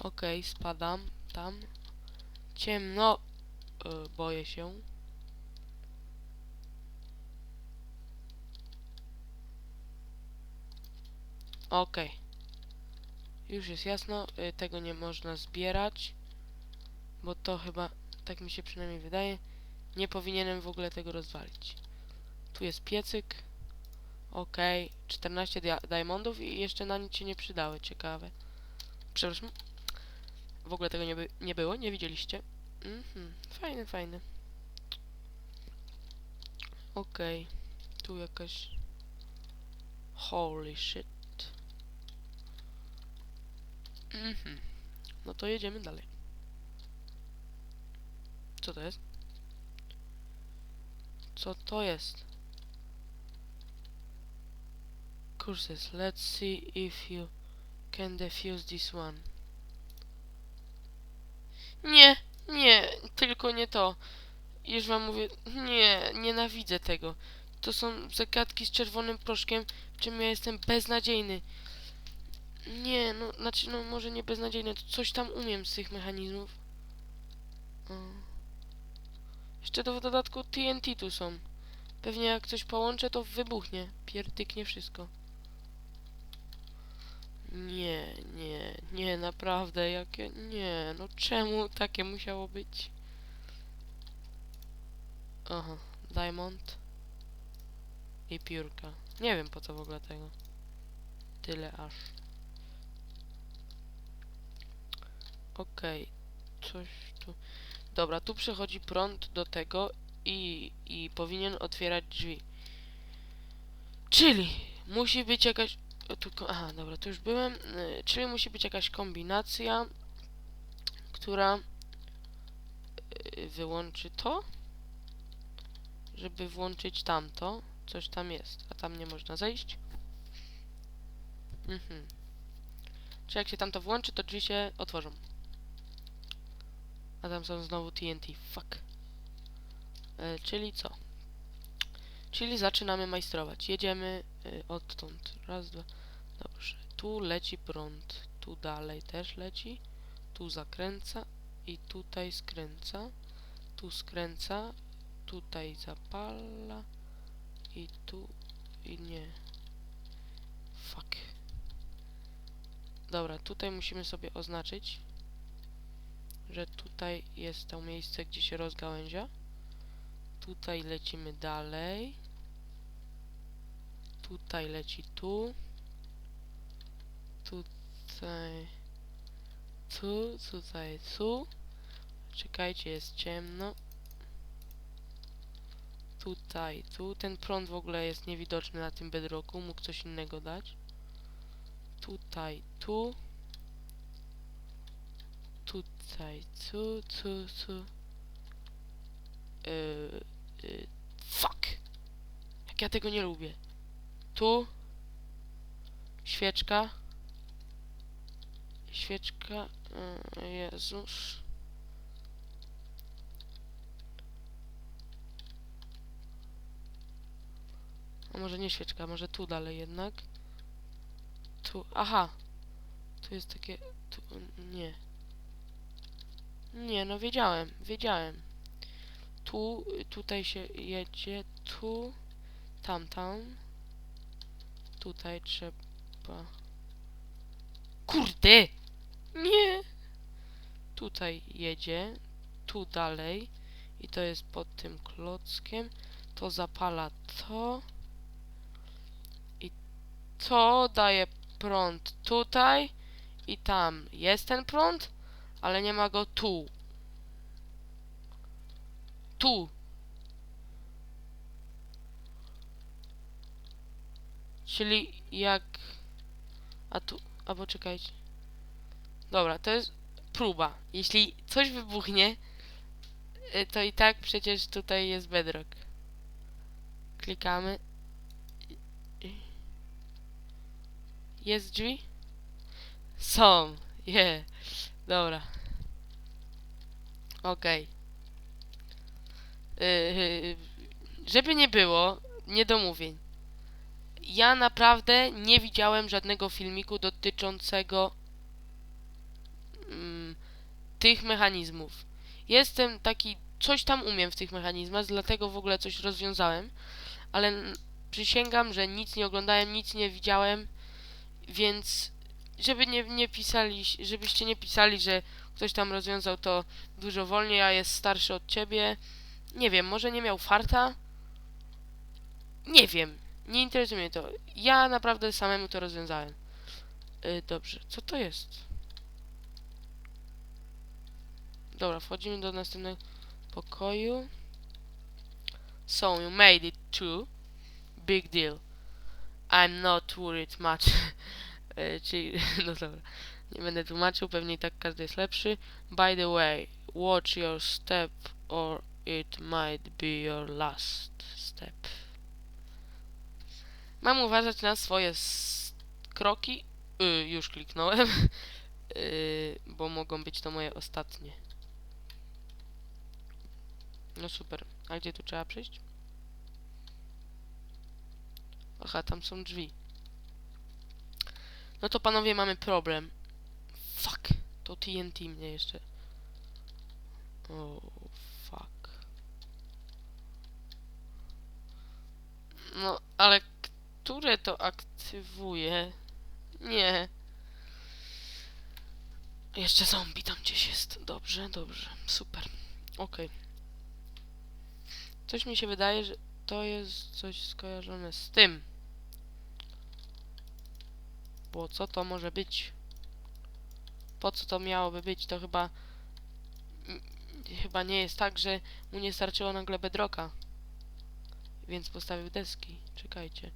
Okej, spadam tam. Ciemno. E, boję się. Okej. Już jest jasno, y, tego nie można zbierać, bo to chyba, tak mi się przynajmniej wydaje, nie powinienem w ogóle tego rozwalić. Tu jest piecyk. Okej, 14 dia diamondów i jeszcze na nic się nie przydały, ciekawe. Przepraszam. W ogóle tego nie, by nie było, nie widzieliście. Mhm, fajne, fajne. Okej, tu jakaś... Holy shit. Mhm. No to jedziemy dalej. Co to jest? Co to jest? Courses. Let's see if you can defuse this one. Nie, nie, tylko nie to. Już wam mówię, nie, nienawidzę tego. To są zagadki z czerwonym proszkiem, w czym ja jestem beznadziejny. Nie, no, znaczy, no może nie beznadziejne, to coś tam umiem z tych mechanizmów. O. Jeszcze do w dodatku TNT tu są. Pewnie jak coś połączę, to wybuchnie. Pierdyknie wszystko. Nie, nie, nie, naprawdę, jakie, nie, no czemu takie musiało być? Aha, diamond i piórka. Nie wiem po co w ogóle tego. Tyle aż. Okej, coś tu. Dobra, tu przychodzi prąd do tego i, i powinien otwierać drzwi. Czyli musi być jakaś. Tu, aha, dobra, tu już byłem. y, Czyli musi być jakaś kombinacja, która y, wyłączy to, żeby włączyć tamto. Coś tam jest, a tam nie można zejść. Mhm. Czy jak się tam to włączy, to drzwi się otworzą. A tam są znowu TNT. Fuck. E, czyli co? Czyli zaczynamy majstrować. Jedziemy y, odtąd. Raz, dwa. Dobrze. Tu leci prąd. Tu dalej też leci. Tu zakręca. I tutaj skręca. Tu skręca. Tutaj zapala. I tu. I nie. Fuck. Dobra, tutaj musimy sobie oznaczyć, że tutaj jest to miejsce, gdzie się rozgałęzia. Tutaj lecimy dalej. Tutaj leci tu. Tutaj. Tu, tutaj, tu. Czekajcie, jest ciemno. Tutaj, tu. Ten prąd w ogóle jest niewidoczny na tym bedrocku. Mógł coś innego dać. Tutaj, tu. Tutaj, tu, tu, tu. Yy, yy, fuck! Jak ja tego nie lubię. Tu. Świeczka. Świeczka. Yy, Jezus. A może nie świeczka, może tu dalej jednak. Tu, aha. Tu jest takie, tu, nie. Nie, no wiedziałem, wiedziałem. Tu, tutaj się jedzie, tu, tam, tam. Tutaj trzeba... Kurde! Nie! Tutaj jedzie, tu dalej. I to jest pod tym klockiem. To zapala to. I to daje prąd tutaj i tam. Jest ten prąd, ale nie ma go tu. Tu. Czyli jak... A tu... Albo czekajcie. Dobra, to jest próba. Jeśli coś wybuchnie, y, to i tak przecież tutaj jest bedrock. Klikamy. Jest drzwi? Są. Je. Dobra. Okej. Yy, żeby nie było niedomówień. Ja naprawdę nie widziałem żadnego filmiku dotyczącego mm, tych mechanizmów. Jestem taki, coś tam umiem w tych mechanizmach, dlatego w ogóle coś rozwiązałem, ale przysięgam, że nic nie oglądałem, nic nie widziałem, więc żeby nie, nie pisali, żebyście nie pisali, że ktoś tam rozwiązał to dużo wolniej, a jest starszy od ciebie. Nie wiem, może nie miał farta? Nie wiem, nie interesuje mnie to. Ja naprawdę samemu to rozwiązałem. Y, dobrze, co to jest? Dobra, wchodzimy do następnego pokoju. So, you made it too. Big deal. I'm not worried much. E, Czyli, no dobra, nie będę tłumaczył, pewnie i tak każdy jest lepszy. By the way, watch your step or it might be your last step. Mam uważać na swoje kroki. Y, już kliknąłem. Y, bo mogą być to moje ostatnie. No super. A gdzie tu trzeba przyjść? Aha, tam są drzwi. No to panowie mamy problem. Fuck. To TNT mnie jeszcze. O, fuck. No, ale które to aktywuje? Nie. Jeszcze zombie tam gdzieś jest. Dobrze, dobrze. Super. Okej. Coś mi się wydaje, że to jest coś skojarzone z tym. Bo co to może być? Po co to miałoby być? To chyba... Chyba nie jest tak, że mu nie starczyło nagle bedroka. Więc postawił deski. Czekajcie.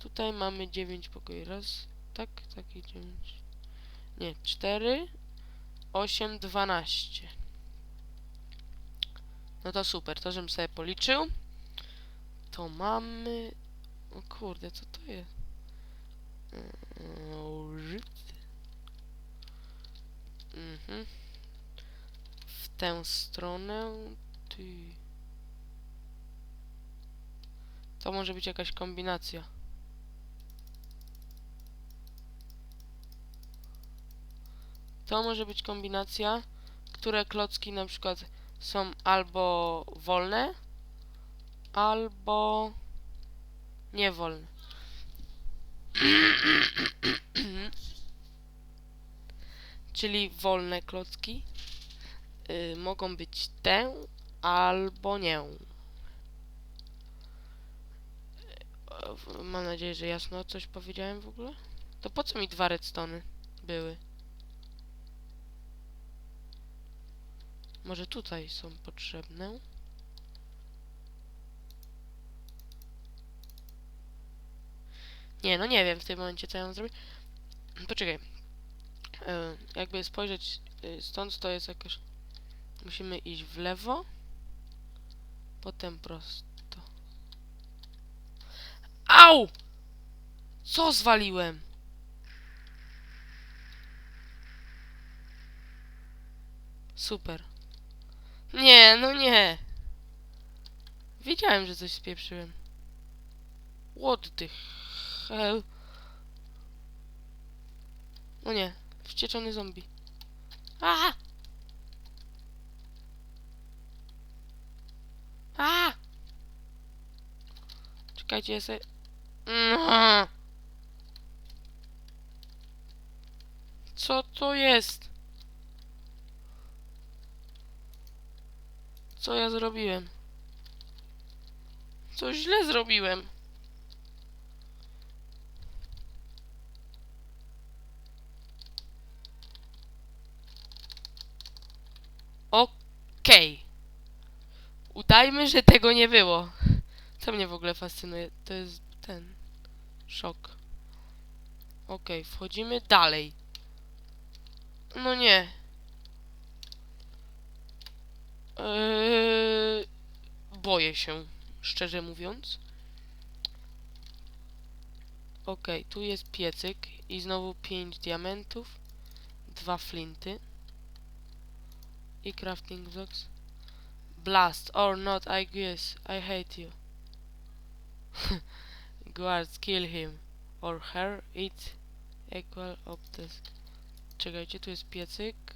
Tutaj mamy 9 pokoi. Raz, tak, taki 9. Nie, 4, 8, 12. No to super, to żebym sobie policzył. To mamy... O kurde, co to jest? Użyt. Mhm. W tę stronę. Ty. To może być jakaś kombinacja. To może być kombinacja, które klocki na przykład są albo wolne, albo niewolne. Czyli wolne klocki y, mogą być te albo nie. W- Mam nadzieję, że jasno coś powiedziałem w ogóle. To po co mi dwa redstony były? Może tutaj są potrzebne? Nie, no nie wiem w tym momencie, co ja mam zrobić. Poczekaj. E, jakby spojrzeć y, stąd, to jest jakaś... Musimy iść w lewo. Potem prosto. Au! Co zwaliłem? Super. Nie, no nie. Wiedziałem, że coś spieprzyłem. What the hell? No nie, wścieczony zombie. A! A! Czekajcie, ja sobie... Mm. Co to jest? Co ja zrobiłem? Co źle zrobiłem? Okej. Udajmy, że tego nie było. Co mnie w ogóle fascynuje? To jest ten... Szok. Okej, wchodzimy dalej. No nie. Eee, boję się, szczerze mówiąc. Okej, tu jest piecyk i znowu 5 diamentów, dwa flinty i crafting blocks. Blast or not, I guess. I hate you. Guards, kill him. Or her, it equal this. Czekajcie, tu jest piecyk.